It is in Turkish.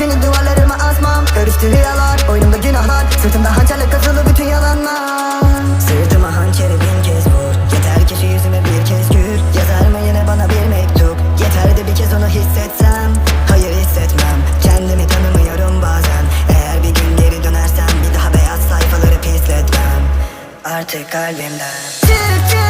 ismini duvarlarıma asmam. Örüştü rüyalar oyunumda günahlar. Sırtımda hançerle kazılı bütün yalanlar. Sırtıma hançeri bin kez vur. Yeter ki şu yüzüme bir kez gül. Yazar mı yine bana bir mektup? Yeterdi bir kez onu hissetsem. Hayır hissetmem. Kendimi tanımıyorum bazen. Eğer bir gün geri dönersem Bir daha beyaz sayfaları pisletmem. Artık kalbimden. Çık çık